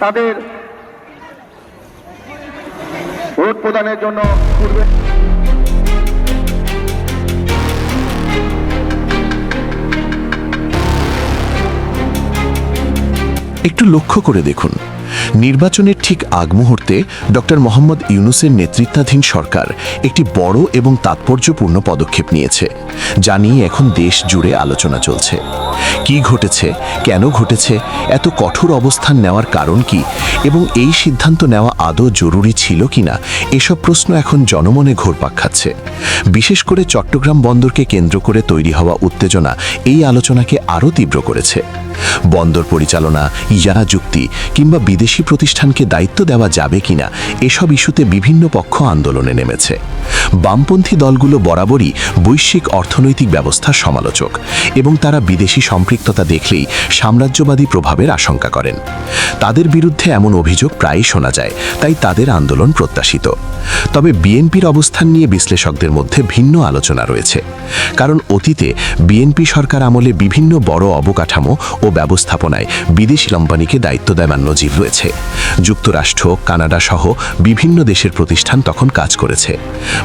তাদের ভোট প্রদানের জন্য একটু লক্ষ্য করে দেখুন। নির্বাচনের ঠিক আগ মুহূর্তে ডক্টর মোহাম্মদ ইউনুসের নেতৃত্বাধীন সরকার একটি বড় এবং তাৎপর্যপূর্ণ পদক্ষেপ নিয়েছে, যা নিয়ে এখন দেশ জুড়ে আলোচনা চলছে। কি ঘটেছে, কেন ঘটেছে, এত কঠোর অবস্থান নেওয়ার কারণ কি, এবং এই সিদ্ধান্ত নেওয়া আদৌ জরুরি ছিল কিনা, এসব প্রশ্ন এখন জনমনে ঘোরপাক খাচ্ছে। বিশেষ করে চট্টগ্রাম বন্দরকে কেন্দ্র করে তৈরি হওয়া উত্তেজনা এই আলোচনাকে আরও তীব্র করেছে। বন্দর পরিচালনা ইয়ারা যুক্তি কিংবা বিদেশি প্রতিষ্ঠানকে দায়িত্ব দেওয়া যাবে কিনা এসব ইস্যুতে বিভিন্ন পক্ষ আন্দোলনে নেমেছে। বামপন্থী দলগুলো বরাবরই বৈশ্বিক অর্থনৈতিক ব্যবস্থার সমালোচক এবং তারা বিদেশি সম্পৃক্ততা দেখলেই সাম্রাজ্যবাদী প্রভাবের আশঙ্কা করেন। তাদের বিরুদ্ধে এমন অভিযোগ প্রায়ই শোনা যায়, তাই তাদের আন্দোলন প্রত্যাশিত। তবে বিএনপির অবস্থান নিয়ে বিশ্লেষকদের মধ্যে ভিন্ন আলোচনা রয়েছে, কারণ অতীতে বিএনপি সরকার আমলে বিভিন্ন বড় অবকাঠামো ও ব্যবস্থাপনায় বিদেশি কোম্পানিকে দায়িত্ব দেওয়ার নজির রয়েছে। যুক্তরাষ্ট্র, কানাডা সহ বিভিন্ন দেশের প্রতিষ্ঠান তখন কাজ করেছে।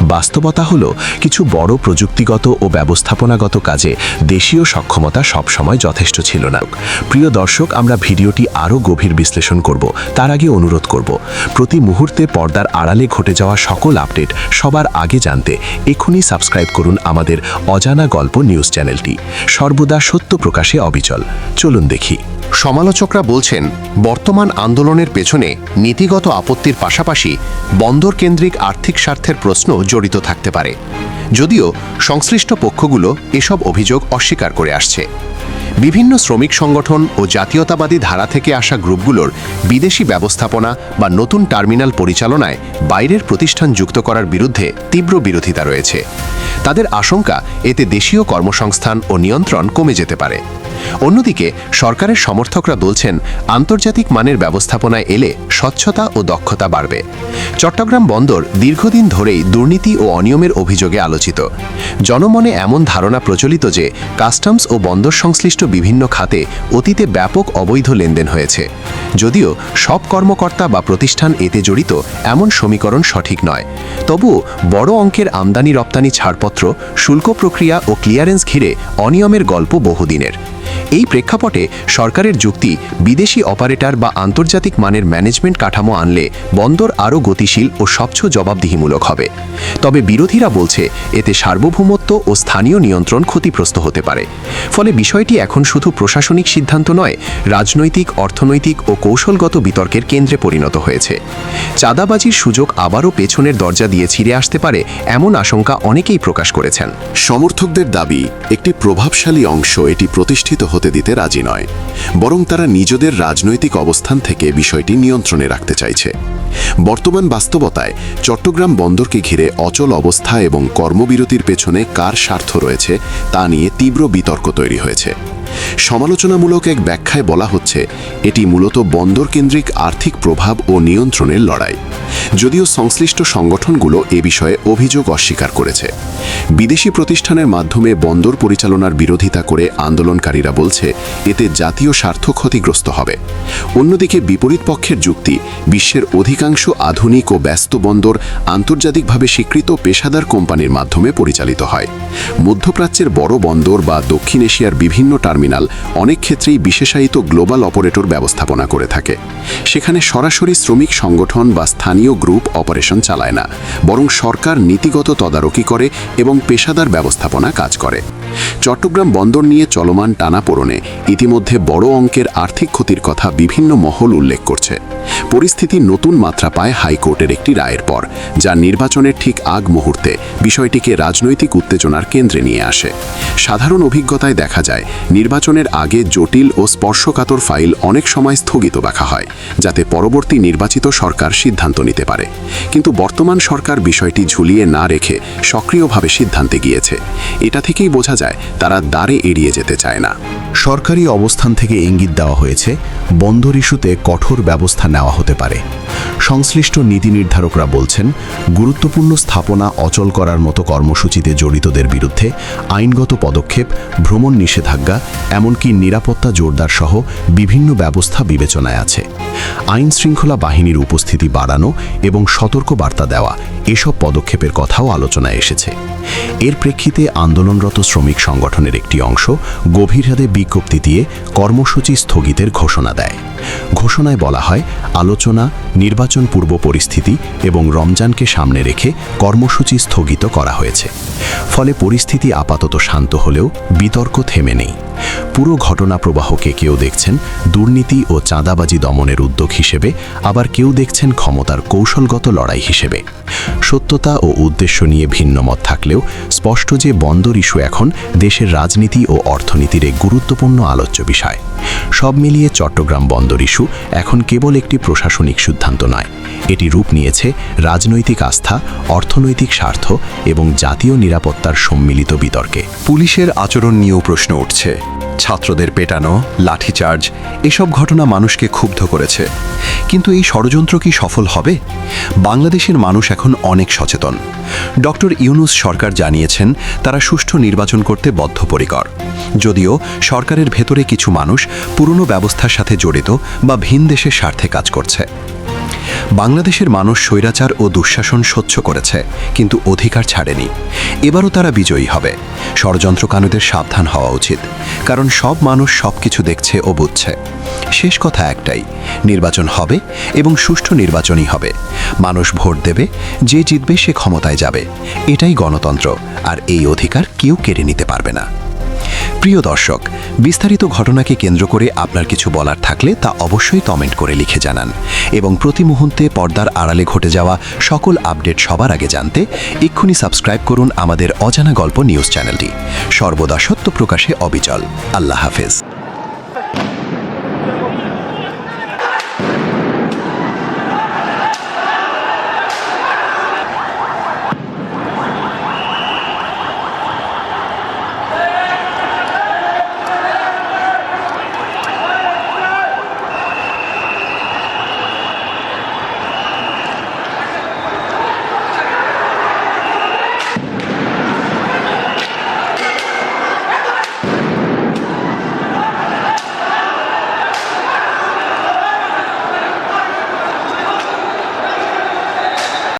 বাস্তবতা হলো, কিছু বড় প্রযুক্তিগত ও ব্যবস্থাপনাগত কাজে দেশীয় সক্ষমতা সবসময় যথেষ্ট ছিল না। প্রিয় দর্শক, আমরা ভিডিওটি আরও গভীর বিশ্লেষণ করব, তার আগে অনুরোধ করব, প্রতি মুহূর্তে পর্দার আড়ালে ঘটে যাওয়া সকল আপডেট সবার আগে জানতে এখনই সাবস্ক্রাইব করুন আমাদের অজানা গল্প নিউজ চ্যানেলটি। সর্বদা সত্য প্রকাশে অবিচল। চলুন দেখি। সমালোচকরা বলছেন, বর্তমান আন্দোলনের পেছনে নীতিগত আপত্তির পাশাপাশি বন্দর কেন্দ্রিক আর্থিক স্বার্থের প্রশ্ন জড়িত থাকতে পারে। যদিও সংশ্লিষ্ট পক্ষগুলো এসব অভিযোগ অস্বীকার করে আসছে। বিভিন্ন শ্রমিক সংগঠন ও জাতীয়তাবাদী ধারা থেকে আসা গ্রুপগুলোর বিদেশি ব্যবস্থাপনা বা নতুন টার্মিনাল পরিচালনায় বাইরের প্রতিষ্ঠান যুক্ত করার বিরুদ্ধে তীব্র বিরোধিতা রয়েছে। তাদের আশঙ্কা, এতে দেশীয় কর্মসংস্থান ও নিয়ন্ত্রণ কমে যেতে পারে। অন্যদিকে, সরকারের সমর্থকরা বলছেন, আন্তর্জাতিক মানের ব্যবস্থাপনায় এলে স্বচ্ছতা ও দক্ষতা বাড়বে। চট্টগ্রাম বন্দর দীর্ঘদিন ধরেই দুর্নীতি ও অনিয়মের অভিযোগে আলোচিত। জনমনে এমন ধারণা প্রচলিত যে, কাস্টমস ও বন্দর সংশ্লিষ্ট বিভিন্ন খাতে অতীতে ব্যাপক অবৈধ লেনদেন হয়েছে। যদিও সব কর্মকর্তা বা প্রতিষ্ঠান এতে জড়িত, এমন সমীকরণ সঠিক নয়। তবুও বড় অঙ্কের আমদানি রপ্তানি ছাড়পত্র, শুল্ক প্রক্রিয়া ও ক্লিয়ারেন্স ঘিরে অনিয়মের গল্প বহুদিনের। এই প্রেক্ষাপটে সরকারের যুক্তি, বিদেশি অপারেটর বা আন্তর্জাতিক মানের ম্যানেজমেন্ট কাঠামো আনলে বন্দর আরও গতিশীল ও স্বচ্ছ জবাবদিহিমূলক হবে। তবে বিরোধীরা বলছে, এতে সার্বভৌমত্ব ও স্থানীয় নিয়ন্ত্রণ ক্ষতিগ্রস্ত হতে পারে। ফলে বিষয়টি এখন শুধু প্রশাসনিক সিদ্ধান্ত নয়, রাজনৈতিক, অর্থনৈতিক ও কৌশলগত বিতর্কের কেন্দ্রে পরিণত হয়েছে। চাঁদাবাজির সুযোগ আবারও পেছনের দরজা দিয়ে ছিঁড়ে আসতে পারে এমন আশঙ্কা অনেকেই প্রকাশ করেছেন। সমর্থকদের দাবি, একটি প্রভাবশালী অংশ এটি প্রতিষ্ঠিত হতে দিতে রাজি নয়। বরং তারা নিজেদের রাজনৈতিক অবস্থান থেকে বিষয়টি নিয়ন্ত্রণে রাখতে চাইছে। বর্তমান বাস্তবতায় চট্টগ্রাম বন্দরকে ঘিরে অচল অবস্থা এবং কর্মবিরতির পেছনে কার স্বার্থ রয়েছে তা নিয়ে তীব্র বিতর্ক তৈরি হয়েছে। সমালোচনামূলক এক ব্যাখ্যায় বলা হচ্ছে, এটি মূলত বন্দর কেন্দ্রিক আর্থিক প্রভাব ও নিয়ন্ত্রণের লড়াই। যদিও সংশ্লিষ্ট সংগঠনগুলো এ বিষয়ে অভিযোগ অস্বীকার করেছে। বিদেশি প্রতিষ্ঠানের মাধ্যমে বন্দর পরিচালনার বিরোধিতা করে আন্দোলনকারীরা বলছে, এতে জাতীয় স্বার্থ ক্ষতিগ্রস্ত হবে। অন্যদিকে বিপরীত পক্ষের যুক্তি, বিশ্বের অধিকাংশ আধুনিক ও ব্যস্ত বন্দর আন্তর্জাতিকভাবে স্বীকৃত পেশাদার কোম্পানির মাধ্যমে পরিচালিত হয়। মধ্যপ্রাচ্যের বড় বন্দর বা দক্ষিণ এশিয়ার বিভিন্ন টার্মিনাল অনেক ক্ষেত্রেই বিশেষায়িত গ্লোবাল অপারেটর ব্যবস্থাপনা করে থাকে। সেখানে সরাসরি শ্রমিক সংগঠন বা স্থানীয় গ্রুপ অপারেশন চালায় না, বরং সরকার নীতিগত তদারকি করে এবং পেশাদার ব্যবস্থাপনা কাজ করে। চট্টগ্রাম বন্দর নিয়ে চলমান টানাপোড়নে ইতিমধ্যে বড় অঙ্কের আর্থিক ক্ষতির কথা বিভিন্ন মহল উল্লেখ করছে। পরিস্থিতি নতুন মাত্রা পায় হাইকোর্টের একটি রায়ের পর, যা নির্বাচনের ঠিক আগ মুহূর্তে বিষয়টিকে রাজনৈতিক উত্তেজনার কেন্দ্রে নিয়ে আসে। সাধারণ অভিজ্ঞতায় দেখা যায়, নির্বাচনের আগে জটিল ও স্পর্শকাতর ফাইল অনেক সময় স্থগিত রাখা হয়, যাতে পরবর্তী নির্বাচিত সরকার সিদ্ধান্ত নিতে পারে। কিন্তু বর্তমান সরকার বিষয়টি ঝুলিয়ে না রেখে সক্রিয়ভাবে সিদ্ধান্তে গিয়েছে। এটা থেকেই বোঝা যায়, তারা দ্বারে এড়িয়ে যেতে চায় না। সরকারি অবস্থান থেকে ইঙ্গিত দেওয়া হয়েছে, বন্দর ইস্যুতে কঠোর ব্যবস্থা নেওয়া হতে পারে। সংশ্লিষ্ট নীতি নির্ধারকরা বলছেন, গুরুত্বপূর্ণ স্থাপনা অচল করার মতো কর্মসূচিতে জড়িতদের বিরুদ্ধে আইনগত পদক্ষেপ, ভ্রমণ নিষেধাজ্ঞা, এমনকি নিরাপত্তা জোরদার সহ বিভিন্ন ব্যবস্থা বিবেচনায় আছে। আইন শৃঙ্খলা বাহিনীর উপস্থিতি বাড়ানো এবং সতর্ক বার্তা দেওয়া এসব পদক্ষেপের কথাও আলোচনায় এসেছে। এর প্রেক্ষিতে আন্দোলনরত শ্রমিক সংগঠনের একটি অংশ গভীরহাদে বিজ্ঞপ্তি দিয়ে কর্মসূচি স্থগিতের ঘোষণা দেয়। ঘোষণায় বলা হয়, আলোচনা, নির্বাচন পূর্ব পরিস্থিতি এবং রমজানকে সামনে রেখে কর্মসূচি স্থগিত করা হয়েছে। ফলে পরিস্থিতি আপাতত শান্ত হলেও বিতর্ক থেমে নেই। পুরো ঘটনা প্রবাহকে কেউ দেখছেন দুর্নীতি ও চাঁদাবাজি দমনের উদ্যোগ হিসেবে, আবার কেউ দেখছেন ক্ষমতার কৌশলগত লড়াই হিসেবে। সত্যতা ও উদ্দেশ্য নিয়ে ভিন্ন মত থাকলেও, স্পষ্ট যে বন্দর ইস্যু এখন দেশের রাজনীতি ও অর্থনীতির এক গুরুত্বপূর্ণ আলোচ্য বিষয়। সব মিলিয়ে চট্টগ্রাম বন্দর ইস্যু এখন কেবল একটি প্রশাসনিক সিদ্ধান্ত নয়। এটি রূপ নিয়েছে রাজনৈতিক আস্থা, অর্থনৈতিক স্বার্থ এবং জাতীয় নিরাপত্তার সম্মিলিত বিতর্কে। পুলিশের আচরণ নিয়েও প্রশ্ন উঠছে। ছাত্রদের পেটানো, লাঠিচার্জ, এসব ঘটনা মানুষকে ক্ষুব্ধ করেছে। কিন্তু এই ষড়যন্ত্র কি সফল হবে? বাংলাদেশের মানুষ এখন অনেক সচেতন। ডক্টর ইউনুস সরকার জানিয়েছেন, তারা সুষ্ঠু নির্বাচন করতে বদ্ধপরিকর। যদিও সরকারের ভেতরে কিছু মানুষ পুরনো ব্যবস্থার সাথে জড়িত বা ভিন দেশের স্বার্থে কাজ করছে। বাংলাদেশের মানুষ স্বৈরাচার ও দুঃশাসন সহ্য করেছে, কিন্তু অধিকার ছাড়েনি। এবারও তারা বিজয়ী হবে। ষড়যন্ত্রকানুদের সাবধান হওয়া উচিত, কারণ সব মানুষ সব কিছু দেখছে ও বুঝছে। শেষ কথা একটাই, নির্বাচন হবে এবং সুষ্ঠু নির্বাচনই হবে। মানুষ ভোট দেবে, যে জিতবে সে ক্ষমতায় যাবে। এটাই গণতন্ত্র, আর এই অধিকার কেউ কেড়ে নিতে পারবে না। প্রিয় দর্শক, বিস্তারিত ঘটনাকে কেন্দ্র করে আপনার কিছু বলার থাকলে তা অবশ্যই কমেন্ট করে লিখে জানান। এবং প্রতি মুহূর্তে পর্দার আড়ালে ঘটে যাওয়া সকল আপডেট সবার আগে জানতে এক্ষুনি সাবস্ক্রাইব করুন আমাদের অজানা গল্প নিউজ চ্যানেলটি। সর্বদা সত্য প্রকাশে অবিচল। আল্লাহ হাফেজ।